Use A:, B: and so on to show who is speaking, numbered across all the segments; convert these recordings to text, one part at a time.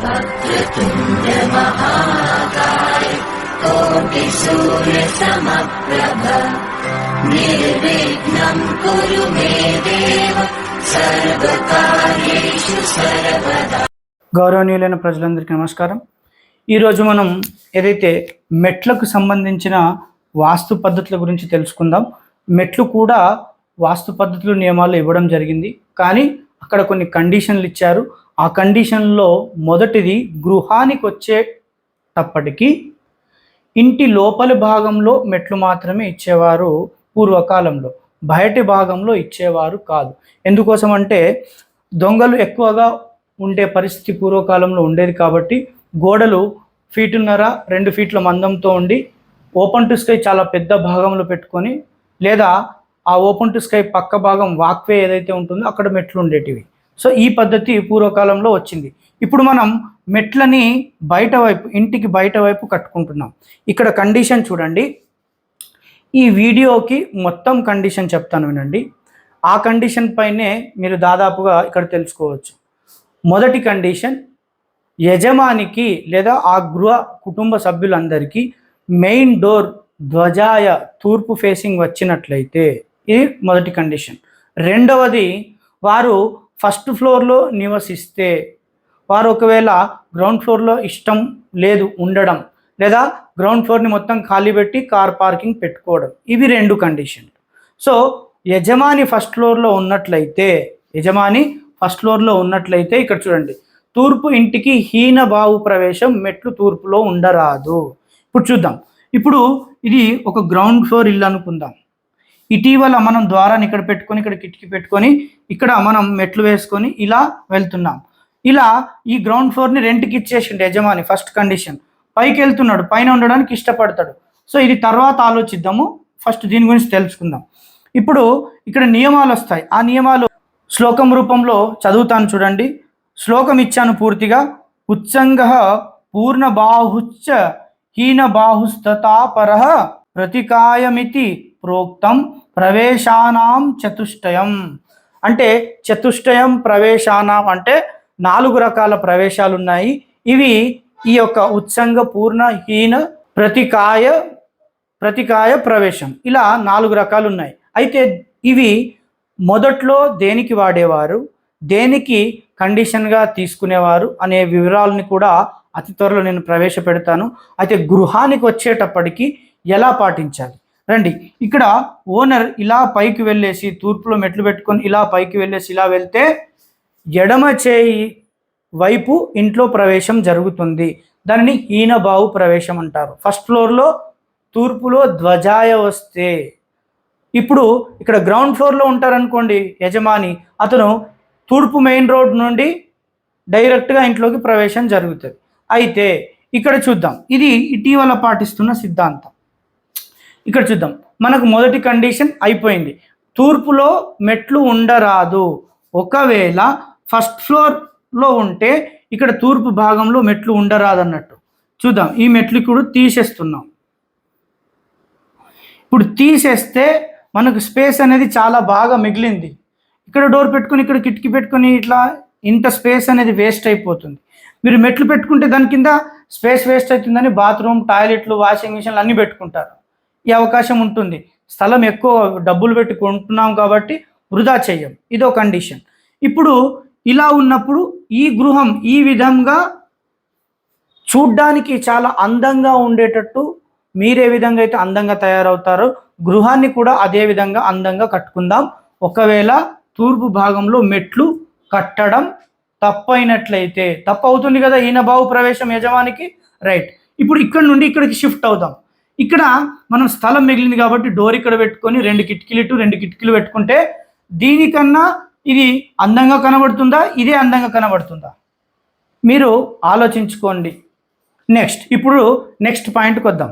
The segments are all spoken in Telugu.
A: वक्रतुण्ड महाकाय कोटिसूर्यसमप्रभ निर्विघ्नम् कुरु मे देव सर्वकार्येषु सर्वदा
B: గౌరవనీయులైన ప్రజలందరికీ నమస్కారం ఈరోజు మనం ఏదైతే మెట్లకు సంబంధించిన వాస్తు పద్ధతుల గురించి తెలుసుకుందాం మెట్లు కూడా వాస్తు పద్ధతులు నియమాలు ఇవ్వడం జరిగింది కానీ అక్కడ కొన్ని కండిషన్లు ఇచ్చారు ఆ కండిషన్లో మొదటిది గృహానికి వచ్చేటప్పటికి ఇంటి లోపలి భాగంలో మెట్లు మాత్రమే ఇచ్చేవారు పూర్వకాలంలో. బయటి భాగంలో ఇచ్చేవారు కాదు. ఎందుకోసం అంటే దొంగలు ఎక్కువగా ఉండే పరిస్థితి పూర్వకాలంలో ఉండేది కాబట్టి గోడలు ఫీటున్నర రెండు ఫీట్ల మందంతో ఉండి ఓపెన్ టు స్కై చాలా పెద్ద భాగంలో పెట్టుకొని లేదా ఆ ఓపెన్ టు స్కై పక్క భాగం వాక్వే ఏదైతే ఉంటుందో అక్కడ మెట్లు ఉండేటివి. సో ఈ పద్ధతి పూర్వకాలంలో వచ్చింది. ఇప్పుడు మనం మెట్లని బయట వైపు ఇంటికి బయట వైపు కట్టుకుంటున్నాం. ఇక్కడ కండిషన్ చూడండి. ఈ వీడియోకి మొత్తం కండిషన్ చెప్తాను వినండి. ఆ కండిషన్ పైనే మీరు దాదాపుగా ఇక్కడ తెలుసుకోవచ్చు. మొదటి కండిషన్ యజమానికి లేదా ఆ గృహ కుటుంబ సభ్యులందరికీ మెయిన్ డోర్ ధ్వజాయ తూర్పు ఫేసింగ్ వచ్చినట్లయితే ఇది మొదటి కండిషన్. రెండవది వారు ఫస్ట్ ఫ్లోర్లో నివసిస్తే వారు ఒకవేళ గ్రౌండ్ ఫ్లోర్లో ఇష్టం లేదు ఉండడం లేదా గ్రౌండ్ ఫ్లోర్ని మొత్తం ఖాళీ పెట్టి కార్ పార్కింగ్ పెట్టుకోవడం. ఇవి రెండు కండిషన్లు. సో యజమాని ఫస్ట్ ఫ్లోర్లో ఉన్నట్లయితే యజమాని ఫస్ట్ ఫ్లోర్లో ఉన్నట్లయితే ఇక్కడ చూడండి తూర్పు ఇంటికి హీన బావు ప్రవేశం మెట్లు తూర్పులో ఉండరాదు. ఇప్పుడు చూద్దాం. ఇప్పుడు ఇది ఒక గ్రౌండ్ ఫ్లోర్ ఇల్లు అనుకుందాం. ఇటీవల మనం ద్వారాన్ని ఇక్కడ పెట్టుకొని ఇక్కడ కిటికీ పెట్టుకొని ఇక్కడ మనం మెట్లు వేసుకొని ఇలా వెళ్తున్నాం. ఇలా ఈ గ్రౌండ్ ఫ్లోర్ని రెంట్కి ఇచ్చేసిండు యజమాని ఫస్ట్ కండిషన్ పైకి వెళ్తున్నాడు పైన ఉండడానికి ఇష్టపడతాడు. సో ఇది తర్వాత ఆలోచిద్దాము. ఫస్ట్ దీని గురించి తెలుసుకుందాం. ఇప్పుడు ఇక్కడ నియమాలు వస్తాయి. ఆ నియమాలు శ్లోకం రూపంలో చదువుతాను చూడండి. శ్లోకం ఇచ్చాను పూర్తిగా. ఉత్సంగ పూర్ణ బాహుశ్చ హీన బాహుస్తతాపర ప్రతికాయమితి ప్రోక్తం. ప్రవేశానాం చతుష్టయం. అంటే చతుష్టయం ప్రవేశానాం అంటే నాలుగు రకాల ప్రవేశాలు ఉన్నాయి ఇవి ఈ యొక్క ఉత్సంగ పూర్ణ హీన ప్రతికాయ ప్రతికాయ ప్రవేశం. ఇలా నాలుగు రకాలు ఉన్నాయి అయితే ఇవి మొదట్లో దేనికి వాడేవారు? దేనికి కండిషన్గా తీసుకునేవారు? అనే వివరాలని కూడా అతి త్వరలో నేను ప్రవేశపెడతాను. అయితే గృహానికి వచ్చేటప్పటికి ఎలా పాటించాలి? రండి. ఇక్కడ ఓనర్ ఇలా పైకి వెళ్ళేసి తూర్పులో మెట్లు పెట్టుకొని ఇలా పైకి వెళ్ళేసి ఇలా వెళ్తే ఎడమ చేయి వైపు ఇంట్లో ప్రవేశం జరుగుతుంది. దానిని హీనబావు ప్రవేశం అంటారు. ఫస్ట్ ఫ్లోర్లో తూర్పులో ధ్వజాయ వస్తే ఇప్పుడు ఇక్కడ గ్రౌండ్ ఫ్లోర్లో ఉంటారనుకోండి యజమాని అతను తూర్పు మెయిన్ రోడ్ నుండి డైరెక్ట్గా ఇంట్లోకి ప్రవేశం జరుగుతుంది. అయితే ఇక్కడ చూద్దాం. ఇది ఇటీవల పాటిస్తున్న సిద్ధాంతం. ఇక్కడ చూద్దాం. మనకు మొదటి కండిషన్ అయిపోయింది. తూర్పులో మెట్లు ఉండరాదు. ఒకవేళ ఫస్ట్ ఫ్లోర్లో ఉంటే ఇక్కడ తూర్పు భాగంలో మెట్లు ఉండరాదు అన్నట్టు చూద్దాం. ఈ మెట్లు ఇప్పుడు తీసేస్తున్నాం. ఇప్పుడు తీసేస్తే మనకు స్పేస్ అనేది చాలా బాగా మిగిలింది. ఇక్కడ డోర్ పెట్టుకొని ఇక్కడ కిటికీ పెట్టుకొని ఇట్లా ఇంత స్పేస్ అనేది వేస్ట్ అయిపోతుంది. మీరు మెట్లు పెట్టుకుంటే దాని కింద స్పేస్ వేస్ట్ అవుతుందని బాత్రూమ్ టాయిలెట్లు వాషింగ్ మిషన్లు అన్నీ పెట్టుకుంటారు. ఈ అవకాశం ఉంటుంది. స్థలం ఎక్కువ డబ్బులు పెట్టి కొంటున్నాం కాబట్టి వృధా చెయ్యం ఇదో కండిషన్. ఇప్పుడు ఇలా ఉన్నప్పుడు ఈ గృహం ఈ విధంగా చూడ్డానికి చాలా అందంగా ఉండేటట్టు మీరే విధంగా అయితే అందంగా తయారవుతారో గృహాన్ని కూడా అదే విధంగా అందంగా కట్టుకుందాం. ఒకవేళ తూర్పు భాగంలో మెట్లు కట్టడం తప్పైనట్లయితే తప్పు అవుతుంది కదా ఈయన బావు ప్రవేశం యజమానికి? రైట్. ఇప్పుడు ఇక్కడ నుండి ఇక్కడికి షిఫ్ట్ అవుదాం. ఇక్కడ మనం స్థలం మిగిలింది కాబట్టి డోర్ ఇక్కడ పెట్టుకొని రెండు కిటికీలు ఇటు రెండు కిటికీలు పెట్టుకుంటే దీనికన్నా ఇది అందంగా కనబడుతుందా? ఇదే అందంగా కనబడుతుందా? మీరు ఆలోచించుకోండి. నెక్స్ట్ ఇప్పుడు నెక్స్ట్ పాయింట్కి వద్దాం.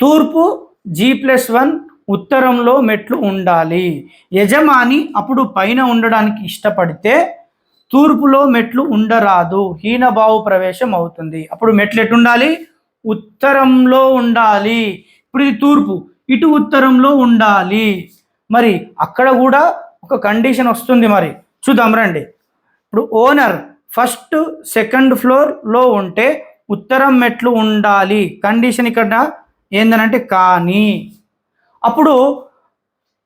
B: తూర్పు జీ ప్లస్ వన్ ఉత్తరంలో మెట్లు ఉండాలి. యజమాని అప్పుడు పైన ఉండడానికి ఇష్టపడితే తూర్పులో మెట్లు ఉండరాదు. హీనభావ ప్రవేశం అవుతుంది. అప్పుడు మెట్లు ఎట్టుండాలి ఉండాలి ఉత్తరంలో ఉండాలి. ఇప్పుడు ఇది తూర్పు ఇటు ఉత్తరంలో ఉండాలి. మరి అక్కడ కూడా ఒక కండిషన్ వస్తుంది మరి. చూద్దాం రండి. ఇప్పుడు ఓనర్ ఫస్ట్ సెకండ్ ఫ్లోర్లో ఉంటే ఉత్తరం మెట్లు ఉండాలి? కండిషన్ ఇక్కడ ఏందనంటే కానీ. అప్పుడు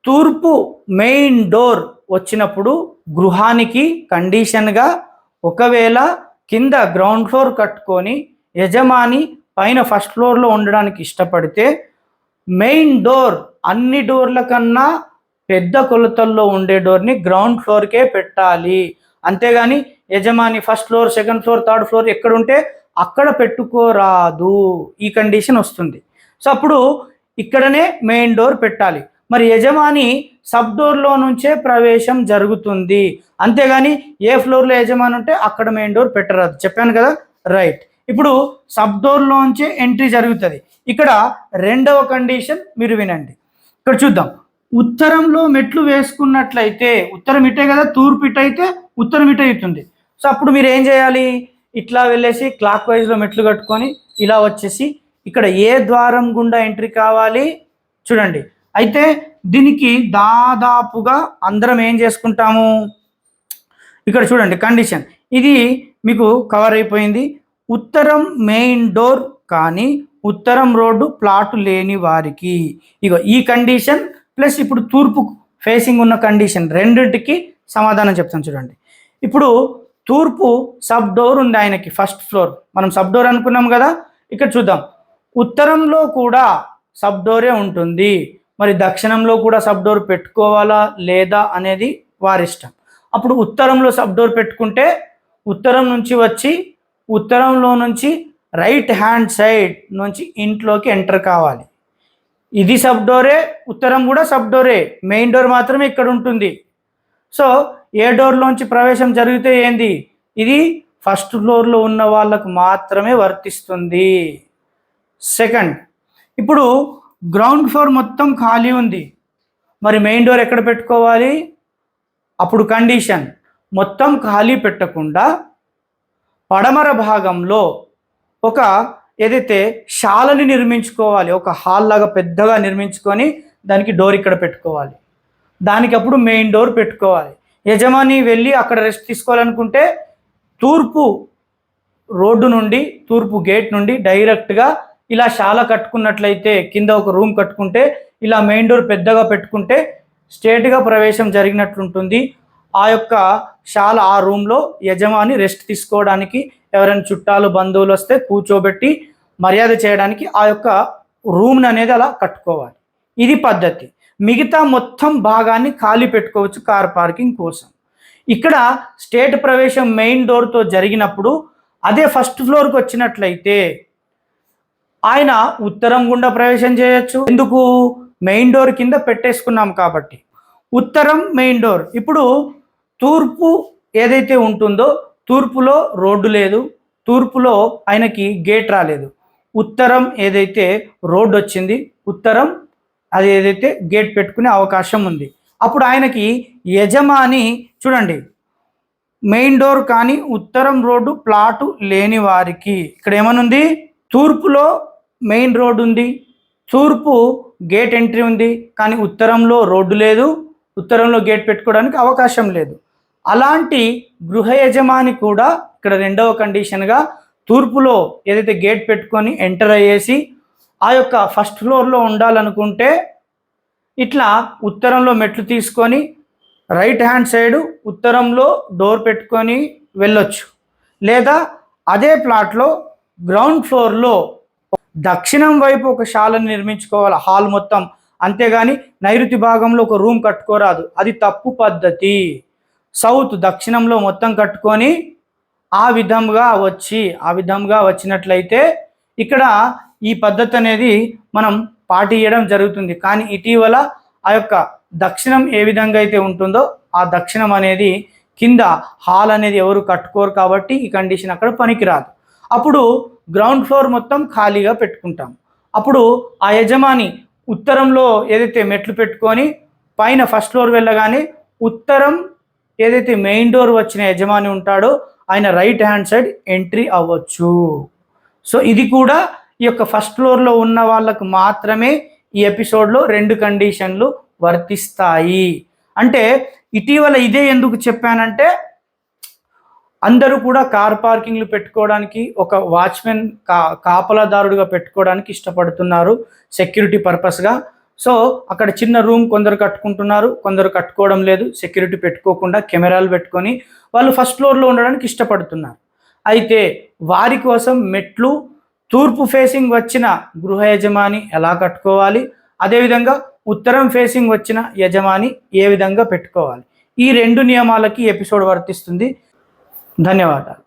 B: తూర్పు మెయిన్ డోర్ వచ్చినప్పుడు గృహానికి కండిషన్గా ఒకవేళ కింద గ్రౌండ్ ఫ్లోర్ కట్టుకొని యజమాని పైన ఫస్ట్ ఫ్లోర్లో ఉండడానికి ఇష్టపడితే మెయిన్ డోర్ అన్ని డోర్ల కన్నా పెద్ద కొలతల్లో ఉండే డోర్ని గ్రౌండ్ ఫ్లోర్కే పెట్టాలి. అంతేగాని యజమాని first floor second floor third floor ఎక్కడ ఉంటే అక్కడ పెట్టుకోరాదు. ఈ కండిషన్ వస్తుంది. సో అప్పుడు ఇక్కడనే మెయిన్ డోర్ పెట్టాలి. మరి యజమాని సబ్ డోర్లో నుంచే ప్రవేశం జరుగుతుంది. అంతేగాని ఏ ఫ్లోర్లో యజమాని ఉంటే అక్కడ మెయిన్ డోర్ పెట్టరాదు. చెప్పాను కదా? రైట్. ఇప్పుడు సబ్ డోర్లోంచే ఎంట్రీ జరుగుతుంది. ఇక్కడ రెండవ కండిషన్ మీరు వినండి. ఇక్కడ చూద్దాం. ఉత్తరంలో మెట్లు వేసుకున్నట్లయితే ఉత్తరం ఇటే కదా తూర్పు ఇటు అయితే ఉత్తరం ఇటు అవుతుంది. సో అప్పుడు మీరు ఏం చేయాలి? ఇట్లా వెళ్ళేసి క్లాక్ వైజ్లో మెట్లు కట్టుకొని ఇలా వచ్చేసి ఇక్కడ ఏ ద్వారం గుండా ఎంట్రీ కావాలి? చూడండి. అయితే దీనికి దాదాపుగా అందరం ఏం చేసుకుంటాము? ఇక్కడ చూడండి కండిషన్ ఇది మీకు కవర్ అయిపోయింది. ఉత్తరం మెయిన్ డోర్ కానీ ఉత్తరం రోడ్డు ప్లాటు లేని వారికి. ఇగో ఈ కండిషన్ ప్లస్ ఇప్పుడు తూర్పు ఫేసింగ్ ఉన్న కండిషన్ రెండింటికి సమాధానం చెప్తాను చూడండి. ఇప్పుడు తూర్పు సబ్ డోర్ ఉంది ఆయనకి ఫస్ట్ ఫ్లోర్. మనం సబ్ డోర్ అనుకున్నాం కదా? ఇక్కడ చూద్దాం. ఉత్తరంలో కూడా సబ్ డోరే ఉంటుంది. మరి దక్షిణంలో కూడా సబ్ డోర్ పెట్టుకోవాలా లేదా అనేది వారిష్టం అప్పుడు ఉత్తరంలో సబ్ డోర్ పెట్టుకుంటే ఉత్తరం నుంచి వచ్చి ఉత్తరంలో నుంచి రైట్ హ్యాండ్ సైడ్ నుంచి ఇంట్లోకి ఎంటర్ కావాలి. ఇది సబ్ డోరే ఉత్తరం కూడా సబ్ డోరే. మెయిన్ డోర్ మాత్రమే ఇక్కడ ఉంటుంది. సో ఏ డోర్లోంచి ప్రవేశం జరిగితే ఏంది? ఇది ఫస్ట్ ఫ్లోర్లో ఉన్న వాళ్ళకు మాత్రమే వర్తిస్తుంది. సెకండ్ ఇప్పుడు గ్రౌండ్ ఫ్లోర్ మొత్తం ఖాళీ ఉంది. మరి మెయిన్ డోర్ ఎక్కడ పెట్టుకోవాలి? అప్పుడు కండిషన్ మొత్తం ఖాళీ పెట్టకుండా పడమర భాగంలో ఒక ఏదైతే శాలని నిర్మించుకోవాలి ఒక హాల్ లాగా పెద్దగా నిర్మించుకొని దానికి డోర్ ఇక్కడ పెట్టుకోవాలి. దానికి అప్పుడు మెయిన్ డోర్ పెట్టుకోవాలి. యజమాని వెళ్ళి అక్కడ రెస్ట్ తీసుకోవాలనుకుంటే తూర్పు రోడ్డు నుండి తూర్పు గేట్ నుండి డైరెక్ట్గా ఇలా శాల కట్టుకున్నట్లయితే కింద ఒక రూమ్ కట్టుకుంటే ఇలా మెయిన్ డోర్ పెద్దగా పెట్టుకుంటే స్ట్రేట్గా ప్రవేశం జరిగినట్లుంటుంది. ఆ యొక్క శాల ఆ రూమ్లో యజమాని రెస్ట్ తీసుకోవడానికి ఎవరైనా చుట్టాలు బంధువులు వస్తే కూర్చోబెట్టి మర్యాద చేయడానికి ఆ యొక్క రూమ్ని అనేది అలా కట్టుకోవాలి. ఇది పద్ధతి. మిగతా మొత్తం భాగాన్ని ఖాళీ పెట్టుకోవచ్చు కార్ పార్కింగ్ కోసం. ఇక్కడ స్టేట్ ప్రవేశం మెయిన్ డోర్తో జరిగినప్పుడు అదే ఫస్ట్ ఫ్లోర్కి వచ్చినట్లయితే ఆయన ఉత్తరం గుండా ప్రవేశం చేయొచ్చు. ఎందుకు? మెయిన్ డోర్ కింద పెట్టేసుకున్నాం కాబట్టి. ఉత్తరం మెయిన్ డోర్ ఇప్పుడు తూర్పు ఏదైతే ఉంటుందో తూర్పులో రోడ్డు లేదు తూర్పులో ఆయనకి గేట్ రాలేదు. ఉత్తరం ఏదైతే రోడ్డు వచ్చింది ఉత్తరం అది ఏదైతే గేట్ పెట్టుకునే అవకాశం ఉంది. అప్పుడు ఆయనకి యజమాని చూడండి మెయిన్ డోర్ కానీ ఉత్తరం రోడ్డు ప్లాటు లేని వారికి. ఇక్కడ ఏమనుంది? తూర్పులో మెయిన్ రోడ్డు ఉంది తూర్పు గేట్ ఎంట్రీ ఉంది కానీ ఉత్తరంలో రోడ్డు లేదు ఉత్తరంలో గేట్ పెట్టుకోవడానికి అవకాశం లేదు. అలాంటి గృహ యజమాని కూడా ఇక్కడ రెండవ కండిషన్గా తూర్పులో ఏదైతే గేట్ పెట్టుకొని ఎంటర్ అయ్యేసి ఆ యొక్క ఫస్ట్ ఫ్లోర్లో ఉండాలనుకుంటే ఇట్లా ఉత్తరంలో మెట్లు తీసుకొని రైట్ హ్యాండ్ సైడ్ ఉత్తరంలో డోర్ పెట్టుకొని వెళ్ళొచ్చు. లేదా అదే ప్లాట్లో గ్రౌండ్ ఫ్లోర్లో దక్షిణం వైపు ఒక శాలను నిర్మించుకోవాలి హాల్ మొత్తం. అంతేగాని నైరుతి భాగంలో ఒక రూమ్ కట్టుకోరాదు. అది తప్పు పద్ధతి. సౌత్ దక్షిణంలో మొత్తం కట్టుకొని ఆ విధంగా వచ్చి ఆ విధంగా వచ్చినట్లయితే ఇక్కడ ఈ పద్ధతి అనేది మనం పాటించడం జరుగుతుంది. కానీ ఇటీవల ఆ యొక్క దక్షిణం ఏ విధంగా అయితే ఉంటుందో ఆ దక్షిణం అనేది కింద హాల్ అనేది ఎవరు కట్టుకోరు కాబట్టి ఈ కండిషన్ అక్కడ పనికిరాదు. అప్పుడు గ్రౌండ్ ఫ్లోర్ మొత్తం ఖాళీగా పెట్టుకుంటాం. అప్పుడు ఆ యజమాని ఉత్తరంలో ఏదైతే మెట్లు పెట్టుకొని పైన ఫస్ట్ ఫ్లోర్ వెళ్ళగానే ఉత్తరం ఏదైతే మెయిన్ డోర్ వచ్చిన యజమాని ఉంటాడో ఆయన రైట్ హ్యాండ్ సైడ్ ఎంట్రీ అవ్వచ్చు. సో ఇది కూడా ఈ యొక్క ఫస్ట్ ఫ్లోర్లో ఉన్న వాళ్ళకు మాత్రమే ఈ ఎపిసోడ్లో రెండు కండిషన్లు వర్తిస్తాయి. అంటే ఇటీవల ఇదే ఎందుకు చెప్పానంటే అందరూ కూడా కార్ పార్కింగ్లు పెట్టుకోవడానికి ఒక వాచ్మెన్ కా కాపలాదారుడుగా పెట్టుకోవడానికి ఇష్టపడుతున్నారు సెక్యూరిటీ పర్పస్గా సో అక్కడ చిన్న రూమ్ కొందరు కట్టుకుంటున్నారు కొందరు కట్టుకోవడం లేదు సెక్యూరిటీ పెట్టుకోకుండా కెమెరాలు పెట్టుకొని వాళ్ళు ఫస్ట్ ఫ్లోర్లో ఉండడానికి ఇష్టపడుతున్నారు. అయితే వారి కోసం మెట్లు తూర్పు ఫేసింగ్ వచ్చిన గృహ యజమాని ఎలా కట్టుకోవాలి? అదేవిధంగా ఉత్తరం ఫేసింగ్ వచ్చిన యజమాని ఏ విధంగా పెట్టుకోవాలి? ఈ రెండు నియమాలకి ఎపిసోడ్ వర్తిస్తుంది. ధన్యవాదాలు.